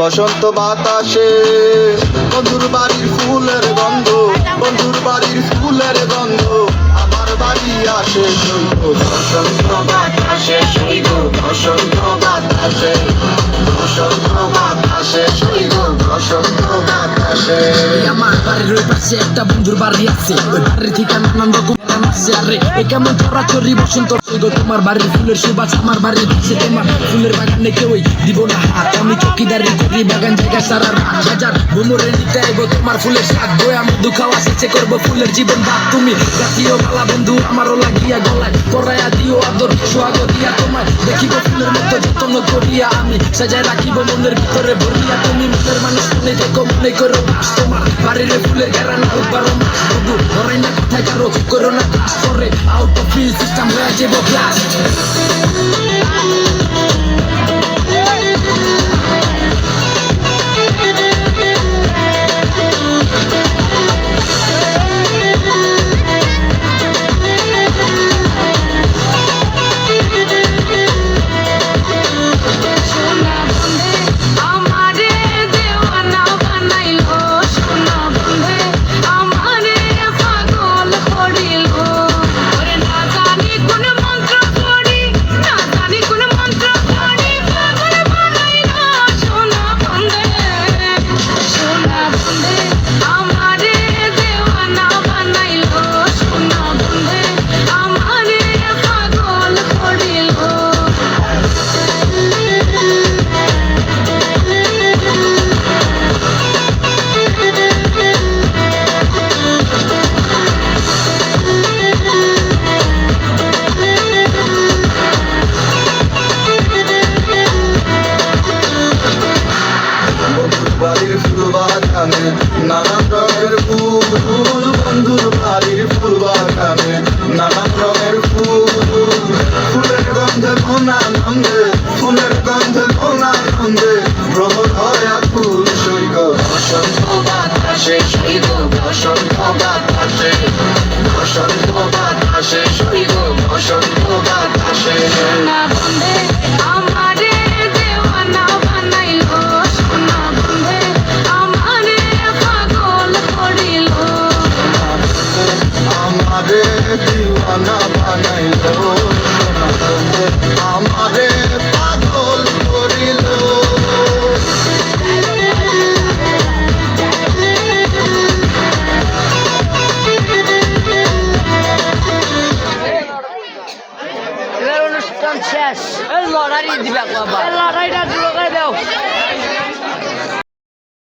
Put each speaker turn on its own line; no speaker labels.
বসন্ত বাতাসে, বন্ধুর বাড়ির ফুলের গন্ধ, বন্ধুর বাড়ির ফুলের গন্ধ, আমার বাড়ি আসে সৈন্য বসন্ত বাতাসে সৈন্য বসন্ত বাতাসে বসন্ত বাতাসে সৈন্য বসন্ত বাতাসে।
বাড়ির পাশে একটা বন্ধুর বাড়ি আছে। ওই বাড়ির থেকে নানান রকম আরে। এ কেমন চরাচরি বসন্ত তোমার বাড়ির ফুলের সুবাস আমার বাড়ির পাশে তোমার ফুলের বাগানে কেউই দিব না হাত। আমি চকিদারি করি, বাগান জায়গা সারা রাত হাজার। ভ্রমরে নিতে আইবো তোমার ফুলের শাক বয়া মধু খাওয়া শেষে করব ফুলের জীবন ভাব তুমি জাতীয় বালা বন্ধু, আমারও লাগিয়া গলায় পরায়া দিও আদর সোহাগ দিয়া তোমায়। দেখিব করিয়া আমি সাজায় রাখিব মনের ভিতরে ভরিয়া। তুমি মনের মানুষ, মনে দেখো, মনে করো, বাস তোমার। বাড়ির ফুলের ঘেরানো বারো মাস। ধরাই না, কোথায় কারও? করো না ক্লাস করে আউট অফ ফিল সিস্টেম হয়ে যাব ক্লাস
বন্ধুর বাড়ির ফুল বাগানে নানান রঙের ফুল, ফুলের গন্ধে মন আনন্দে, ফুলের গন্ধে মন আনন্দে প্রবল হয় ফুল। এই লড়াই দিবা লড়াইটা লড়াই দাও।